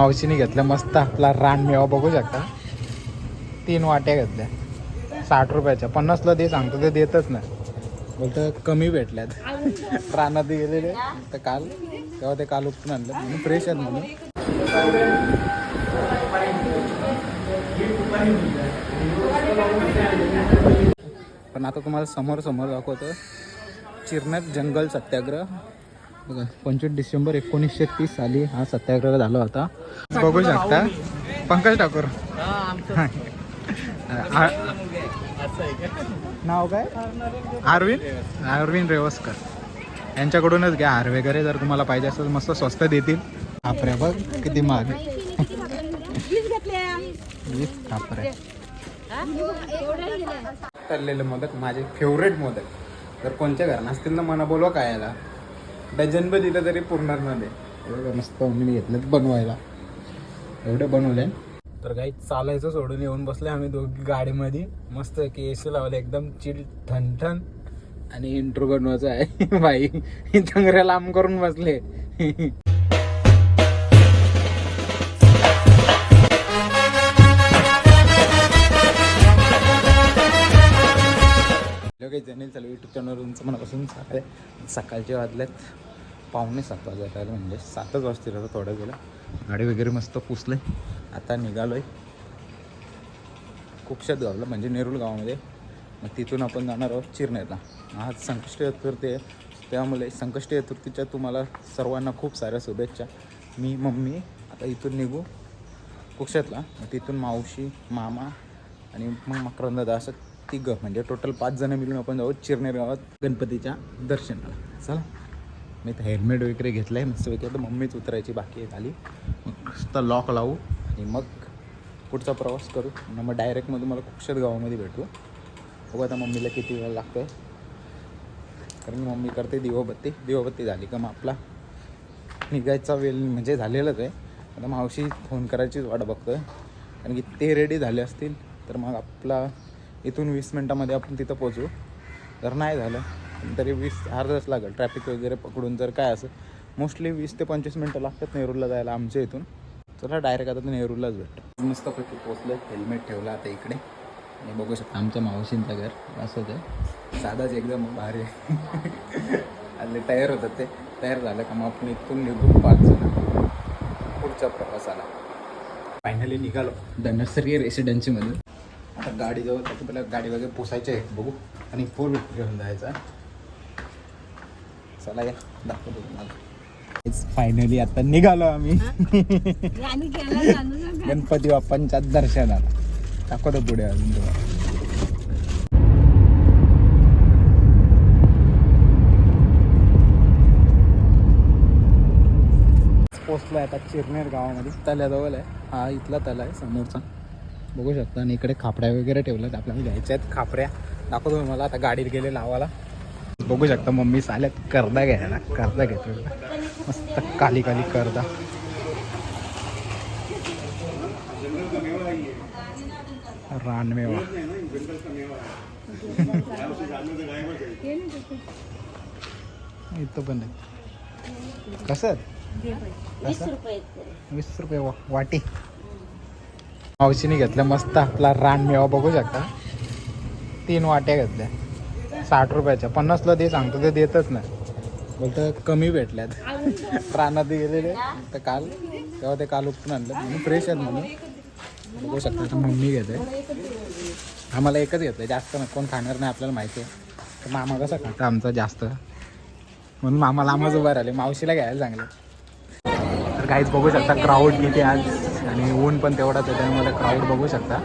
मावशीने घेतलं मस्त आपला रान मेवा बघू शकता. तीन वाट्या घेतल्या. साठ रुपयाच्या. पन्नासला दे सांगतो ते देतच नाही. बोलतं कमी भेटल्यात. रानात गेलेले तर काल तेव्हा ते काल उपटून आणलं म्हणून फ्रेश आहेत म्हणून. पण आता तुम्हाला समोर समोर दाखवतो चिरण्यात जंगल सत्याग्रह. बघा पंचवीस डिसेंबर एकोणीसशे तीस साली हा सत्याग्रह झाला होता. बघू शकता. पंकज ठाकूर. आ- नाव काय? अरविंद? अरविंद रेवसकर. यांच्याकडूनच घ्या हार वगैरे जर तुम्हाला पाहिजे असेल मस्त स्वस्त देतील. खापरे बघ किती महाग. वीस तळलेले मोदक माझे फेवरेट मोदक. जर कोणत्या घर नसतील ना मला बोलवा काय याला. डझन दिलं तरी पुरणार मध्ये एवढं मस्त मी घेतलं बनवायला. एवढे बनवले तर काही चालायचं सोडून येऊन बसले आम्ही दोघी गाडीमध्ये. मस्त की एसी लावले एकदम चिल ठणठण. आणि इंट्रो बनवायचा आहे. बाई चंगऱ्या लांब करून बसले. काही जणेल चालू युट्यूब चॅनलवर तुमचं मनापासून सकाळी सकाळचे वाजल्यात पाहुणे सात वाजायला म्हणजे सातच वाजतील आता थोडं वेळेला. गाडी वगैरे मस्त पुसले. आता निघालो आहे कुक्षात गावला म्हणजे नेरूळ गावामध्ये. मग तिथून आपण जाणार आहोत चिरनेरला. आज संकष्टी चतुर्थी आहे. त्यामुळे संकष्टी चतुर्थीच्या तुम्हाला सर्वांना खूप साऱ्या शुभेच्छा. मी मम्मी आता इथून निघू. कुक्षातला. मग तिथून मावशी मामा आणि मग मकरंद असं तिघं म्हणजे टोटल पाच जण मिळून आपण जाऊ चिरनेर गावात गणपतीच्या दर्शनाला. चला. मी तर हेल्मेट वगैरे घेतलं आहे मस्त वगैरे तर मम्मीच उतरायची बाकी आहे खाली. मग मस्त लॉक लावू. आणि मग पुढचा प्रवास करू. आणि मग डायरेक्टमध्ये मला कुक्षात गावामध्ये भेटू. बघू आता मम्मीला किती वेळ लागतो आहे कारण मम्मी करते दिवाबत्ती. दिवाबत्ती झाली का मग आपला निघायचा वेळ म्हणजे झालेलाच आहे. आता मावशी फोन करायचीच वाट बघतोय. कारण की ते रेडी झाले असतील तर मग आपला इथून वीस मिनटामध्ये आपण तिथं पोचू जर नाही झालं तरी वीस अर्धाच लागेल. ट्रॅफिक वगैरे पकडून जर काय असं. मोस्टली वीस ते पंचवीस मिनटं लागतात नेहरूला जायला आमच्या इथून. चला डायरेक्ट आता नेहरूलाच भेटतो मस्तपैकी पोचलं हेल्मेट ठेवलं आता इकडे. आणि बघू शकता आमच्या मावशींचं घर. असंच आहे साधाच एकदम भारी. आले तयार होतात ते. तयार झालं का मग आपण इथून निघू पाच जण पुढच्या प्रवासाला. फायनली निघालो. द नर्सरी रेसिडेन्सीमध्ये आता गाडी जवळ त्याची पहिला गाडी वगैरे पोसायची आहे बघू. आणि फोर व्हीलर घेऊन जायचा चला या दाखवतो तुम्हाला. फायनली आता निघालो आम्ही. गणपती बाप्पांच्या दर्शनाला. दाखवतो पुढे अजून तुम्हाला. पोचलोय आता चिरनेर गावामध्ये. तल्याजवळ आहे. हा इथला तला आहे समोरचा. बघू शकता. आणि इकडे खापड्या वगैरे ठेवल्यात. आपल्याला घ्यायच्या आहेत खापऱ्या. दाखवतो मला आता गाडीत गेले लावाला बघू शकता मम्मी चाल्यात करदा घ्यायला. करदा घेतो मस्त काली काली करदा. रानमेवा. इथं पण आहे कसं? वीस रुपये वीस रुपये वा वाटी. मावशीने घेतलं. मस्त आपला रानमेवा बघू शकता. तीन वाट्या घेतल्या. साठ रुपयाच्या. पन्नासला दे सांगतो ते देतच नाही. बोलतं कमी भेटल्यात. रानात गेलेले तर काल तेव्हा ते काल उपटून आणलं म्हणून फ्रेश आहेत म्हणून. बघू शकता तर मम्मी घेते. आम्हाला एकच घेतलं जास्त ना कोण खाणार नाही आपल्याला माहिती आहे. तर मामा कसा खाता आमचा जास्त. म्हणून मामा लांबच उभा राहिले. मावशीला घ्यायला चांगलं तर काहीच बघू शकता क्राऊड किती आज. आणि ऊन पण तेवढाच आहे त्यामुळे क्राऊड बघू शकता.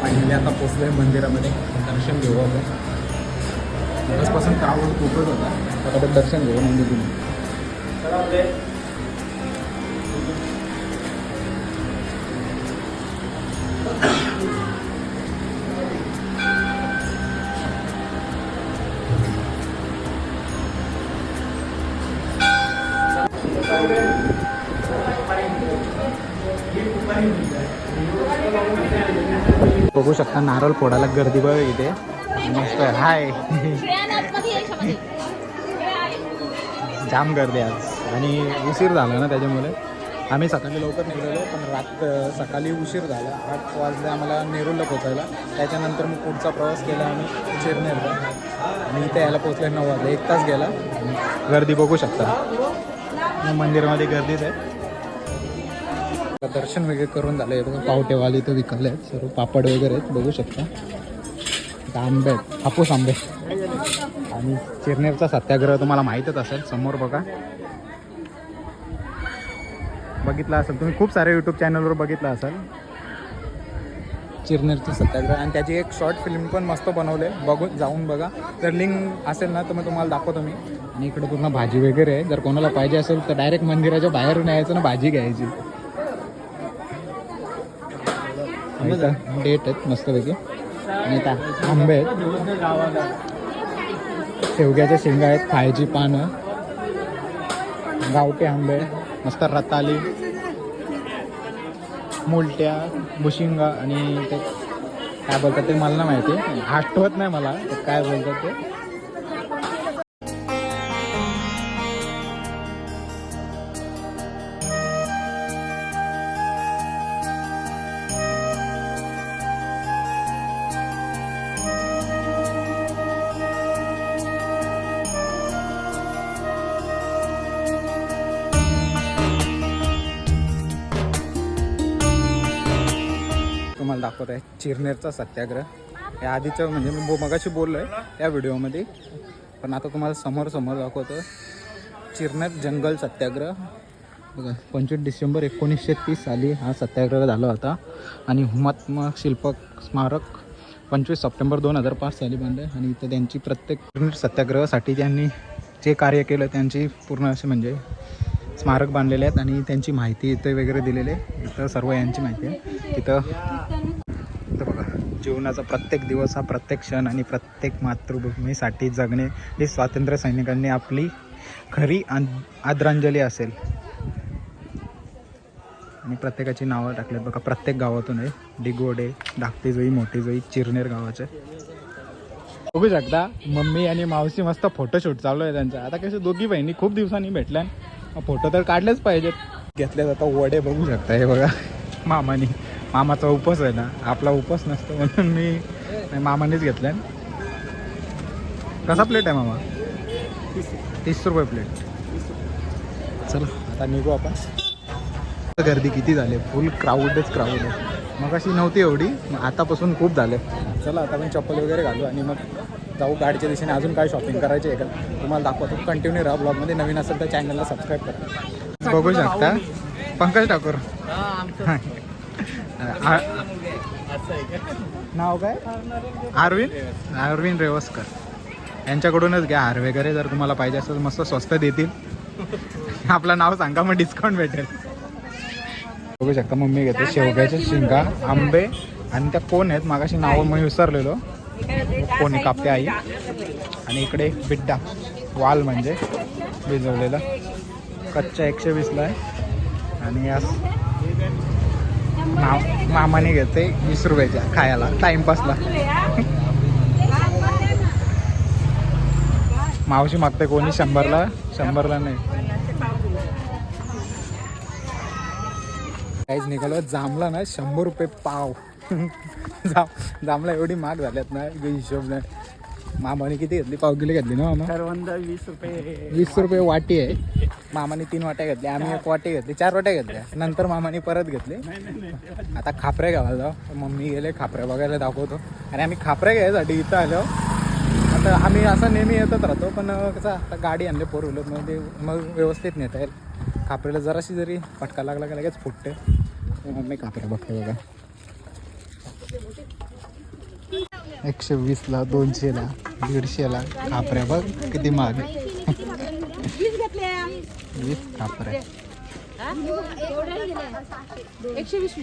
फायनली आता पोचलोय मंदिरामध्ये. दर्शन घेऊ आपण. दिवसपासून क्राऊड खूपच होता. आता दर्शन घेऊ म्हणजे तुम्ही बघू शकता नारळ फोडायला गर्दी बघ इथे. मस्त हाय. जाम गर्दी आहे आज. आणि उशीर झाला ना त्याच्यामुळे. आम्ही सकाळी लवकर निघलेलो पण रात सकाळी उशीर झाला. आठ वाजले आम्हाला नेरूरला पोचायला त्याच्यानंतर मग पुढचा प्रवास केला आम्ही चिरनेरला आणि इथे यायला पोचले नऊ वाजले. एक तास गेला. गर्दी बघू शकता. मंदिरामध्ये गर्दीच आहे. दर्शन वगैरे करून झालं आहे बघा पावटेवाले इथं विकले आहेत सर्व पापड वगैरे आहेत. बघू शकता. आंबे आहेत. हापूस आंबे. आणि चिरनेरचा सत्याग्रह तुम्हाला माहीतच असेल. समोर बघा. बघितला असेल. तुम्ही खूप सारे यूट्यूब चॅनलवर बघितला असाल. चिरनेरचा सत्याग्रह. आणि त्याची एक शॉर्ट फिल्म पण मस्त बनवले बघून जाऊन बघा. तर लिंक असेल ना तर मग तुम्हाला दाखवतो मी. आणि इकडे पूर्ण भाजी वगैरे आहे. जर कोणाला पाहिजे असेल तर डायरेक्ट मंदिराच्या बाहेरून यायचं ना भाजी घ्यायची आणि इथं डेट आहेत. मस्तपैकी. आणि इथं आंबे आहेत. शेवग्याच्या शेंगा आहेत खायची पानं. गावठी आंबे मस्त रताली मुलट्या बुशिंगा आणि ते काय बोलतात ते मला नाही माहिती. आठवत नाही मला काय बोलतात ते. दाखवत आहे चिरनेरचा सत्याग्रह. या आधीचं म्हणजे मी मगाशी बोललो आहे त्या व्हिडिओमध्ये. पण आता तुम्हाला समोर समोर दाखवतो चिरनेर जंगल सत्याग्रह. बघा पंचवीस डिसेंबर एकोणीसशे तीस साली हा सत्याग्रह झाला होता. आणि हुमात्मा शिल्प स्मारक पंचवीस सप्टेंबर दोन हजार पाच साली बांधले आणि इथं त्यांची प्रत्येक सत्याग्रहासाठी त्यांनी जे कार्य केलं त्यांची पूर्ण असे म्हणजे स्मारक बांधलेले आहेत. आणि त्यांची माहिती इथे वगैरे दिलेली आहे. इथं सर्व यांची माहिती आहे. तिथं जीवनाचा प्रत्येक दिवस हा प्रत्येक क्षण आणि प्रत्येक मातृभूमीसाठी जगणे ही स्वातंत्र्य सैनिकांनी आपली खरी आद- आदरांजली असेल. आणि प्रत्येकाची नावं टाकले बघा. प्रत्येक गावातून आहे. डिगोडे धाकटी जोई मोठी जोई चिरनेर गावाचे. बघू शकता मम्मी आणि मावशी मस्त फोटोशूट चालू आहे त्यांचा. आता कसे दोघी बहिणी खूप दिवसांनी भेटल्या फोटो तर काढलेच पाहिजेत. घेतले जाता वडे बघू शकता हे बघा. मामानी. मामाचा उपवास आहे ना आपला उपवास नसतो म्हणून मी मामानेच घेतल्या कसा प्लेट आहे मामा? तीस रुपये प्लेट चला आता निघू आपण. गर्दी किती झाली? फुल क्राऊडच क्राऊड आहे. मग अशी नव्हती एवढी मग आतापासून खूप झाले. चला आता आपण चप्पल वगैरे घालू आणि मग जाऊ गाडीच्या दिशेने. अजून काय शॉपिंग करायची आहे का? तुम्हाला दाखवतो. कंटिन्यू राहा ब्लॉगमध्ये नवीन असेल तर चॅनलला सबस्क्राईब करा. बघू शकता. पंकज ठाकूर. नाव काय? अरविंद अरविंद रेवसकर. यांच्याकडूनच घ्या हार वगैरे जर तुम्हाला पाहिजे असेल तर मस्त स्वस्त देतील. आपलं नाव सांगा मग डिस्काउंट भेटेल. बघू शकता मम्मी घेते शेवग्याच्या शिंगा आंबे आणि त्या कोण आहेत? मागाशी नावं मी विसरलेलो. कोणी कापते आई? आणि इकडे बिड्डा वाल म्हणजे भिजवलेला. कच्च्या एकशे वीसला आहे. आणि या मा मामाने घेते वीस रुपयाच्या खायला. टाइमपासला मावशी मागते कोणी? शंभरला? शंभरला नाही. काहीच निघालो जांभला ना शंभर रुपये पाव. जाम जांभला एवढी महाग झाल्यात ना हिशोब नाही. मामाने किती घेतली? पाव किलो घेतली ना मामा? वीस रुपये. वीस रुपये वाटी आहे. मामाने तीन वाट्या घेतल्या आम्ही एक वाटी घेतली चार वाट्या घेतल्या. नंतर मामाने परत घेतले. आता खापरे घ्यायला जाऊ. मम्मी गेले खापऱ्या बघायला दाखवतो. आणि आम्ही खापऱ्या घ्यायसाठी इथं आलो. आता आम्ही असं नेहमी येतच राहतो पण कसं आता गाडी आणले फोर व्हीलर मग ते मग व्यवस्थित नेता येईल. खापरेला जराशी जरी फटका लागला का लगेच फुटते. मम्मी खापऱ्या बघते बघा. एकशे वीसला दोनशेला दीडशेला खापऱ्या बघ किती महाग वीस खापऱ्या एकशे वीस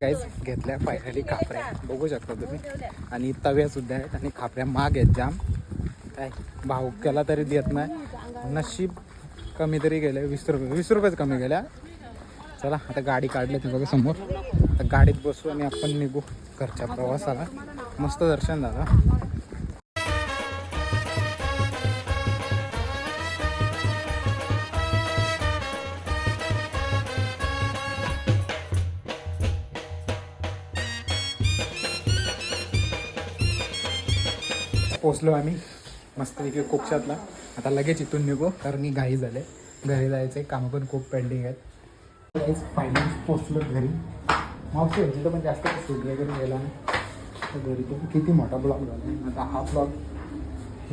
काहीच घेतल्या फायनली खापऱ्या बघू शकता तुम्ही. आणि तव्या सुद्धा आहेत आणि खापऱ्या महाग आहेत जाम. काय? भाऊ केला तरी देत नाही. नशीब कमी तरी गेले वीस रुपये. वीस रुपयेच कमी गेल्या. चला आता गाडी काढली तुम्ही बघा समोर. आता गाडीत बसू आणि आपण निघू घरच्या प्रवासाला. मस्त दर्शन झालं. पोचलो आम्ही. मस्तपैकी कोकशातला आता लगेच इथून निघू कारण मी घाई झाले. घरी जायचे कामं पण खूप पेंडिंग आहेत. लगेच फायनल पोचलो घरी. मावशी होती तर पण जास्त शूट वगैरे गेला नाही. घरी पण किती मोठा ब्लॉग झाला. आता हा ब्लॉग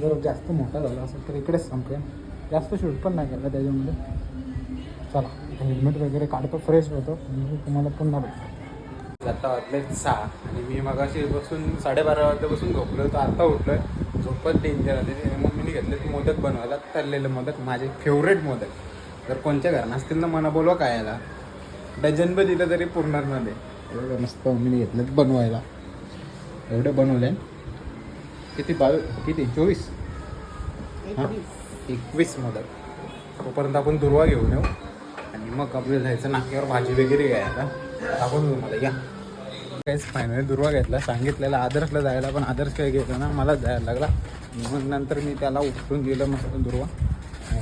जर जास्त मोठा झाला असेल तर इकडेच संपेल जास्त शूट पण नाही केला त्याच्यामध्ये. चला हेल्मेट वगैरे काढतो फ्रेश होतो. तुम्हाला पुन्हा भेटतो. आता वाजले सहा आणि मी मग अशी बसून साडेबारा वाजल्यापासून झोपलो होतो आता उठलोय. झोपत डेंजर आले. मम्मीने घेतले ते मोदक बनवायला तळलेले मोदक माझे फेवरेट मोदक. जर कोणत्या घर नसतील ना मला बोलवा काय याला डझन पण दिलं तरी पूर्णमध्ये एवढं मस्त मम्मीने घेतलं बनवायला. एवढे बनवले किती बावी किती? चोवीस? हां? एकवीस. मोदक. तोपर्यंत आपण दुर्वा घेऊन येऊ. आणि मग आपल्याला जायचं नाक्यावर भाजी वगैरे घ्यायला. आपण तुम्हाला या. काहीच फायनली दुर्वा घेतला सांगितलेलं आदर्शला जायला पण आदर्श काही घेतला ना मलाच जायला लागला. मग नंतर मी त्याला उठून दिलं मस्त दुर्वा.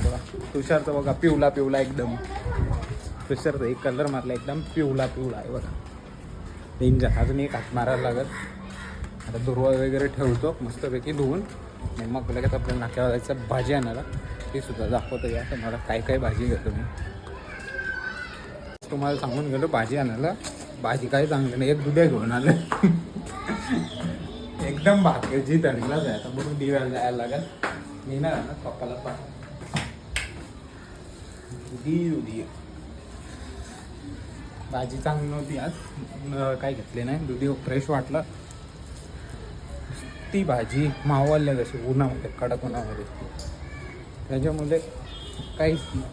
बघा तुषारचं बघा पिवला पिवला एकदम. तुषारचा एक कलर मारला एकदम पिवला पिवला आहे बघा. डेंजर अजून एक हात मारायला लागत आता दुर्वा वगैरे ठेवतो मस्तपैकी धुवून. आणि मग लगेच आपल्याला नाक्यावर जायचं भाजी आणायला. ते सुद्धा दाखवतो या. तर मला काय काय भाजी घेतो मी. तुम्हाला सांगून गेलो भाजी आणायला. भाजी काही चांगली नाही. एक दुध्या घेऊन आलं. एकदम भाग्याची तणीलाच आहे आता म्हणून दिव्याला जायला लागेल. मी ना ना पप्पाला पण. दुधी दुधी भाजी चांगली नव्हती आज. काही घेतले नाही. दुधी फ्रेश वाटलं. ती भाजी मावल्या जशी उन्हामध्ये कडक उन्हामध्ये. त्याच्यामध्ये काहीच नाही.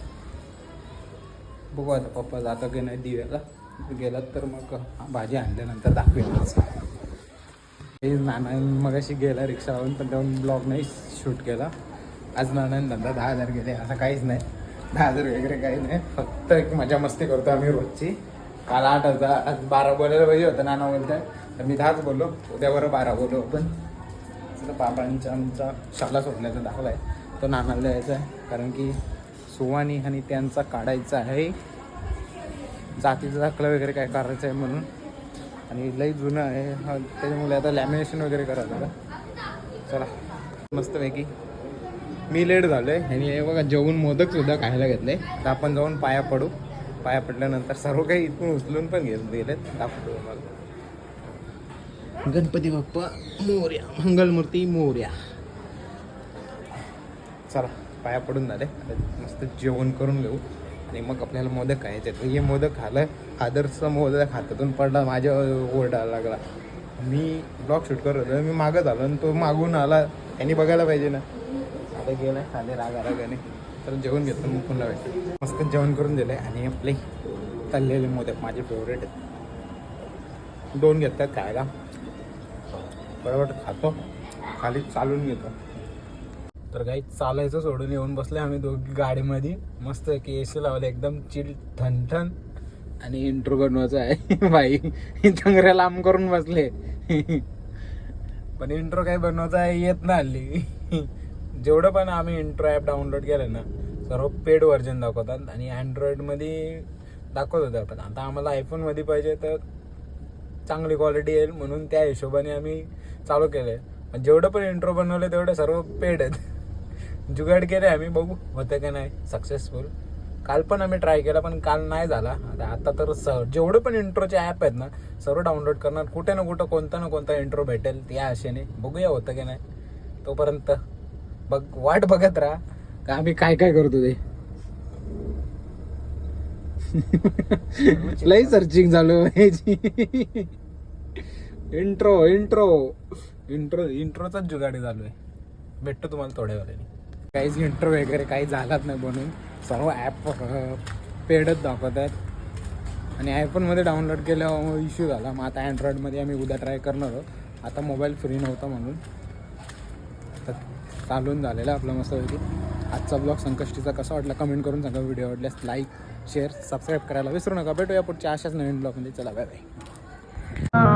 बघू आता पप्पा जाता की नाही दिव्याला गेलात तर मग भाजी आणल्यानंतर दाखवेलच हे नाना मग अशी गेला रिक्षावरून पण तेव्हा ब्लॉग नाही शूट केला. आज नानान धंदा दहा हजार गेले असं काहीच नाही. दहा हजार वगैरे काही नाही. फक्त एक मजा मस्ती करतो आम्ही रोजची. काल आठ हजार आज बारा बोलायला पाहिजे होतं नाना बोलतंय. तर मी दहाच बोललो उद्या बरं बारा बोललो पण तिथं बाबांचा आमचा शाला सोडण्याचा दाखला आहे. तो नानाला द्यायचा आहे कारण की सुवानी आणि त्यांचा काढायचा आहे. जातीचा दाखला वगैरे काय करायचं आहे म्हणून. आणि लई जुनं आहे. हा त्याच्यामुळे आता लॅमिनेशन वगैरे करायचं आता. चला. मस्तपैकी. मी लेट झालो आहे आणि हे बघा जेवून मोदकसुद्धा खायला घेतले. तर आपण जाऊन पाया पडू. पाया पडल्यानंतर सर्व काही इथून उचलून पण घेत गेलेत. दाखवतो गणपती बाप्पा मोर्या. मंगलमूर्ती मोर्या. चला पाया पडून झाले. मस्त जेवण करून घेऊ. आणि मग आपल्याला मोदक खायचे तर हे मोदक खालं आदर्श मोदक हातातून पडला माझ्या ओरडायला लागला. मी ब्लॉग शूट करत होतो मी मागत आलो आणि तो मागून आला. त्यांनी बघायला पाहिजे ना. आता गेला खाली रागा रागाने तर जेवण घेतो मग पुन्हा भेटतो मस्त जेवण करून दिलं आणि आपले तळलेले मोदक माझे फेवरेट आहेत. दोन घेतात खायला. बरोबर खातो. खाली चालून घेतो. तर काही चालायचं सोडून येऊन बसले आम्ही दोघी गाडीमध्ये. मस्त की एसी लावले एकदम चिल ठणठण. आणि इंट्रो बनवायचं आहे. बाई चंगऱ्या लांब करून बसले. पण इंट्रो काही बनवायचा आहे येत ना हल्ली जेवढं पण आम्ही इंट्रो ॲप डाउनलोड केलं ना सर्व पेड व्हर्जन दाखवतात. आणि अँड्रॉइडमध्ये दाखवत होतं पण आता आम्हाला आयफोनमध्ये पाहिजे तर चांगली क्वालिटी येईल म्हणून त्या हिशोबाने आम्ही चालू केलं आहे जेवढं पण इंट्रो बनवले तेवढे सर्व पेड आहेत. जुगाड केले आम्ही बघू होतं का नाही सक्सेसफुल काल पण आम्ही ट्राय केला पण काल नाही झाला. आता आता तर स जेवढे पण इंट्रोचे ॲप आहेत ना सर्व डाउनलोड करणार. कुठे ना कुठं कोणता ना कोणता इंट्रो भेटेल त्या आशेने. बघूया होतं की नाही. तोपर्यंत बघ वाट बघत राहा का आम्ही काय काय करतो ते लई सर्चिंग आहे इंट्रो इंट्रो इंट्रो इंट्रोचाच जुगाडी चालू आहे भेटतो तुम्हाला थोड्या वेळाने. काहीच इंटर वगैरे काही झालाच नाही बनून सर्व ॲप पेडच दाखवत आहेत आणि आयफोनमध्ये डाउनलोड केल्यावर इश्यू झाला. मग आता अँड्रॉईडमध्ये आम्ही उद्या ट्राय करणार आहोत. आता मोबाईल फ्री नव्हता म्हणून. आता चालून झालेला आपलं मस्तपैकी आजचा ब्लॉग संकष्टीचा कसा वाटला कमेंट करून सांगा. व्हिडिओ आवडल्यास लाईक शेअर सबस्क्राईब करायला विसरू नका. भेटूया पुढच्या अशाच नवीन ब्लॉगमध्ये चला बाय बाय